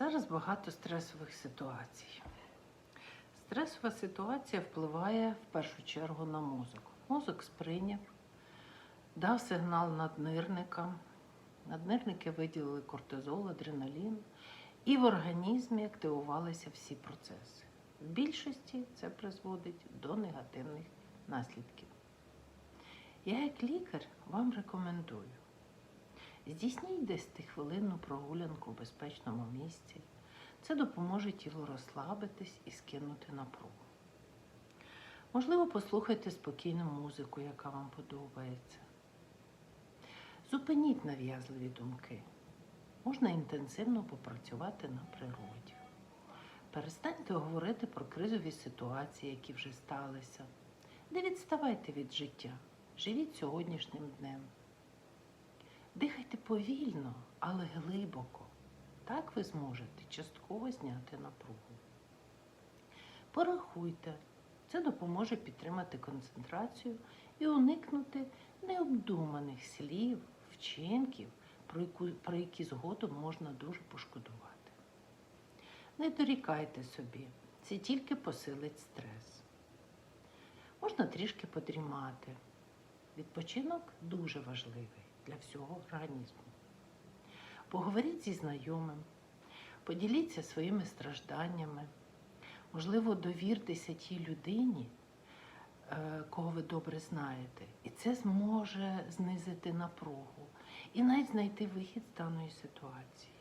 Зараз багато стресових ситуацій. Стресова ситуація впливає в першу чергу на мозок. Мозок сприйняв, дав сигнал наднирникам. Наднирники виділили кортизол, адреналін, і в організмі активувалися всі процеси. В більшості це призводить до негативних наслідків. Я, як лікар, вам рекомендую. Здійсніть 10 хвилинну прогулянку в безпечному місці. Це допоможе тілу розслабитись і скинути напругу. Можливо, послухайте спокійну музику, яка вам подобається. Зупиніть нав'язливі думки. Можна інтенсивно попрацювати на природі. Перестаньте говорити про кризові ситуації, які вже сталися. Не відставайте від життя. Живіть сьогоднішнім днем. Дихайте повільно, але глибоко. Так ви зможете частково зняти напругу. Порахуйте. Це допоможе підтримати концентрацію і уникнути необдуманих слів, вчинків, про, які згодом можна дуже пошкодувати. Не дорікайте собі, це тільки посилить стрес. Можна трішки подрімати. Відпочинок дуже важливий для всього організму. Поговоріть зі знайомим, поділіться своїми стражданнями, можливо, довіртеся тій людині, е, кого ви добре знаєте, і це зможе знизити напругу і навіть знайти вихід з даної ситуації.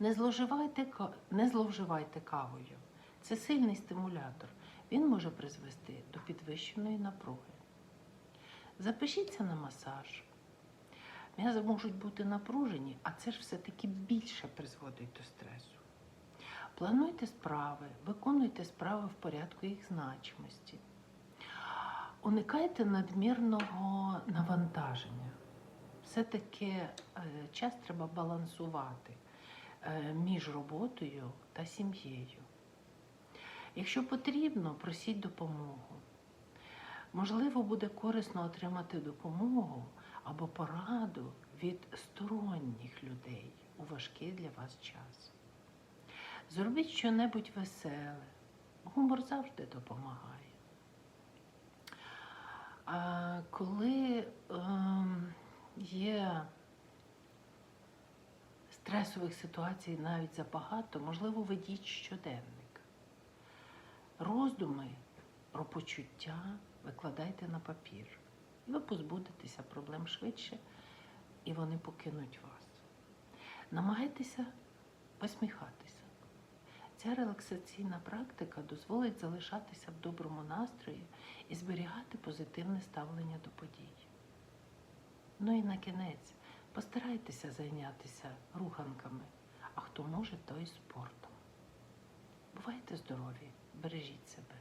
Не зловживайте, не зловживайте кавою. Це сильний стимулятор. Він може призвести до підвищеної напруги. Запишіться на масаж. М'язи можуть бути напружені, а це ж все-таки більше призводить до стресу. Плануйте справи, виконуйте справи в порядку їх значимості. Уникайте надмірного навантаження. Все-таки е, час треба балансувати е, між роботою та сім'єю. Якщо потрібно, просіть допомогу. Можливо, буде корисно отримати допомогу або пораду від сторонніх людей у важкий для вас час. Зробіть щонебудь веселе. Гумор завжди допомагає. А коли ем, є стресових ситуацій навіть забагато, можливо, ведіть щоденник. Роздуми про почуття викладайте на папір. І ви позбудетеся проблем швидше, і вони покинуть вас. Намагайтеся посміхатися. Ця релаксаційна практика дозволить залишатися в доброму настрої і зберігати позитивне ставлення до подій. Ну і на кінець постарайтеся зайнятися руханками, а хто може, той спортом. Бувайте здорові, бережіть себе.